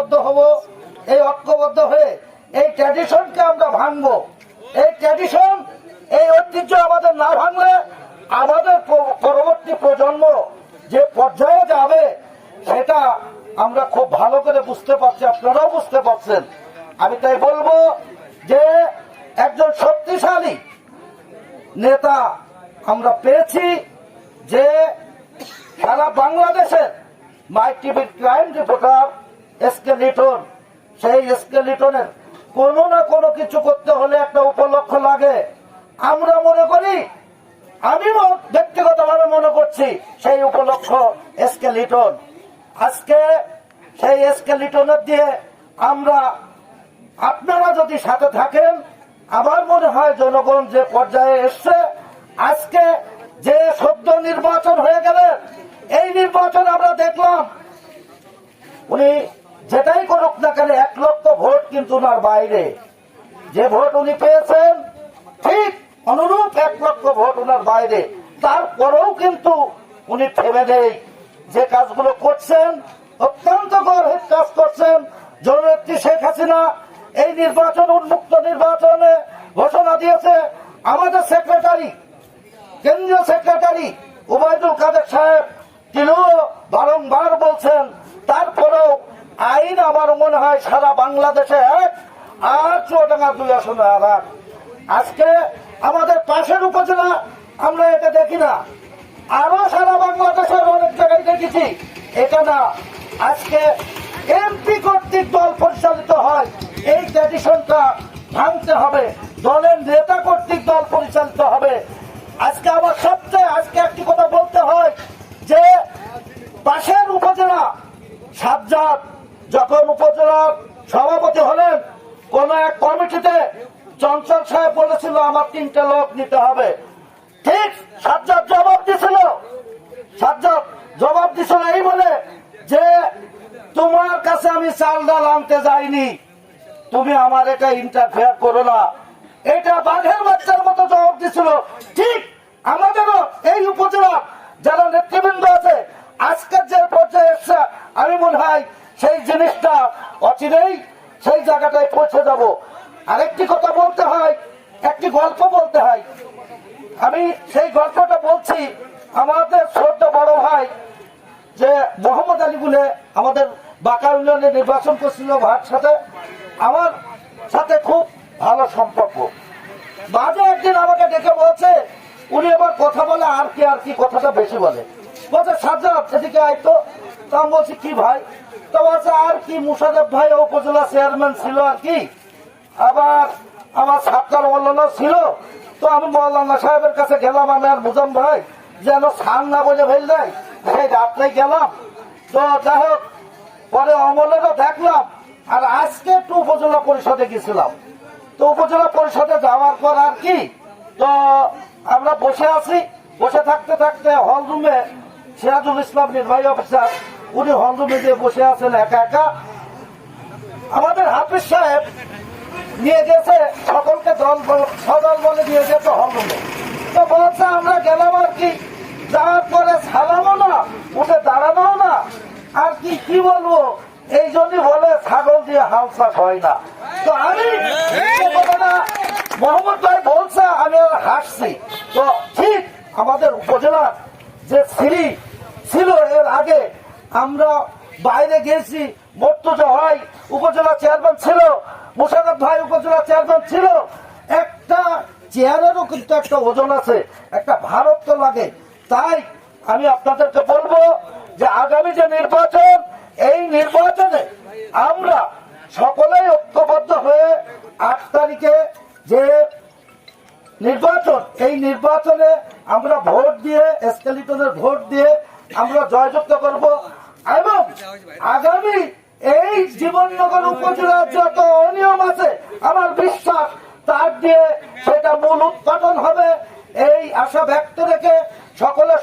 ঐক্যবদ্ধ হব, এই ঐক্যবদ্ধ হয়ে এই ট্র্যাডিশনকে আমরা ভাঙবো। এই ট্র্যাডিশন এই ঐতিহ্য আমাদের না ভাঙলে আমাদের পরবর্তী প্রজন্ম যে পর্যায়ে যাবে, সেটা আমরা খুব ভালো করে বুঝতে পারছি, আপনারাও বুঝতে পারছেন। আমি তাই বলব যে একজন শক্তিশালী নেতা আমরা পেয়েছি যে সারা বাংলাদেশের মাই টিভির ক্রাইম রিপোর্টার এসকে লিটন সেই এসকে লিটনের কোনো না কোনো কিছু করতে হলে একটা উপলক্ষ লাগে। আমরা মনে করি, আমি ব্যক্তিগতভাবে মনে করছি সেই উপলক্ষ এসকে লিটন আজকে সেই এসকে লিটনের দিয়ে আমরা, আপনারা যদি সাথে থাকেন, আমার মনে হয় জনগণ যে পর্যায়ে এসছে, আজকে যে সদ্য নির্বাচন হয়ে গেলেন, এই নির্বাচন আমরা দেখলাম। উনি যেটাই করুক না কেন, এক লক্ষ ভোট কিন্তু ওনার বাইরে। যে ভোট উনি পেয়েছেন, ঠিক অনুরূপ এক লক্ষ ভোট ওনার বাইরে। তারপরেও কিন্তু উনি থেমে নেই। যে কাজগুলো করছেন, অত্যন্ত গর্বের কাজ করছেন জননেত্রী শেখ হাসিনা। এই নির্বাচন, উন্মুক্ত নির্বাচনে ঘোষণা দিয়েছে আমাদের সেক্রেটারি, কেন্দ্রীয় সেক্রেটারি উবায়দুল কাদের সাহেব। তিনিও বারংবার বলছেন আইন আমার মনে হয় সারা বাংলাদেশে আর চুয়াডাঙ্গা দুই আসনে আর আজকে আমাদের পাশের উপজেলা, আমরা এটা দেখি না। আরও সারা বাংলাদেশের অনেক জায়গায় দেখেছি। এটা না, আজকে এমপি কর্তৃক দল পরিচালিত হয়। এই ট্র্যাডিশনটা ভাঙতে হবে। দলের নেতা কর্তৃক দল পরিচালিত হবে। আজকে আমার সবচেয়ে আজকে একটি কথা বলতে হয় যে পাশের উপজেলা সাজ্জাদ যখন উপজেলার সভাপতি হলেন কোন এক কমিটিতে চঞ্চল সাহেব বলেছিল, আমার তিনটে লোক নিতে হবে। ঠিক সাজ্জাদ জবাব দিছিল। সাজ্জাদ জবাব দিছিল এই বলে যে, তোমার কাছে আমি চাল ডাল আনতে যাইনি। তুমি আমার এটা ইন্টারফেয়ার করো না। এটা বাঘের বাচ্চার মতো জবাব দিছিল। ঠিক আমাদেরও এই উপজেলা যারা নেতৃবৃন্দ আছে, আজকের যে পর্যায়ে এসছে, আমি মনে হয় সেই জিনিসটা অচিরেই সেই জায়গাটায় পৌঁছে যাব। আরেকটি কথা বলতে হয়, একটি গল্প বলতে হয়। আমি সেই গল্পটা বলছি আমাদের ছোট্ট বড় ভাই, যে মোহাম্মদ আলী বলে আমাদের বাঁকা ইউনিয়নে নির্বাচন করছিল ভার সাথে। আমার সাথে খুব ভালো সম্পর্ক। বাজে একদিন আমাকে ডেকে বলছে, উনি আবার কথা বলে আর কি আর কি কথাটা বেশি বলে। বলছে, সাজ্জাদ, এদিকে আইতো তা। আমি বলছি কি ভাই? তো বলছে, আর কি মুসাদেব ভাই উপজেলা চেয়ারম্যান ছিল আর কি। আবার আমার সাতকার মল্লানা ছিল। তো আমি মৌলানা সাহেবের কাছে গেলাম আমি আর মুজাম ভাই, যেন সান না বলে ফেল দেয়। সেই রাত্রে গেলাম। তো যাই হোক, পরে অমলেরও দেখলাম, আর আজকে একটু উপজেলা পরিষদে গেছিলাম। তো উপজেলা পরিষদে যাওয়ার পর আর কি, তো আমরা বসে আছি। বসে থাকতে থাকতে হল রুমে সিরাজুল ইসলাম নির্বাহী অফিসার উনি হল রুমে যে বসে আছেন একা একা। আমাদের হাফিজ সাহেব নিয়ে গেছে, সকলকে দল সদল বলে নিয়ে গেছে হল তো বলছে, আমরা গেলাম আর কি? যাওয়ার পরে সালামও না, উঠে দাঁড়ানো না। আর কি কি বলব? এই জন্যই বলে, ছাগল দিয়ে হাল হয় না। তো আমি মোহাম্মদ ভাই বলছে, আমি আর হাসছি। তো ঠিক আমাদের উপজেলার যে সিঁড়ি ছিল এর আগে আমরা বাইরে গেছি, মর্তুজা ভাই উপজেলা চেয়ারম্যান ছিল মুশারফ ভাই উপজেলা চেয়ারম্যান ছিল। একটা চেয়ারেরও কিন্তু একটা ওজন আছে, একটা ভারত তো লাগে। তাই আমি আপনাদেরকে বলব যে আগামী যে নির্বাচন, এই নির্বাচনে আমরা সকলেই ঐক্যবদ্ধ হয়ে আট তারিখে যে নির্বাচন, এই নির্বাচনে আমরা ভোট দিয়ে এসকেলিটনের ভোট দিয়ে আমরা জয়যুক্ত করব। এবং আগামী এই জীবননগর উপজেলার যত অনিয়ম আছে, আমার বিশ্বাস তার দিয়ে সেটা মূল উৎপাদন হবে। এই আশা ব্যক্ত রেখে সকলের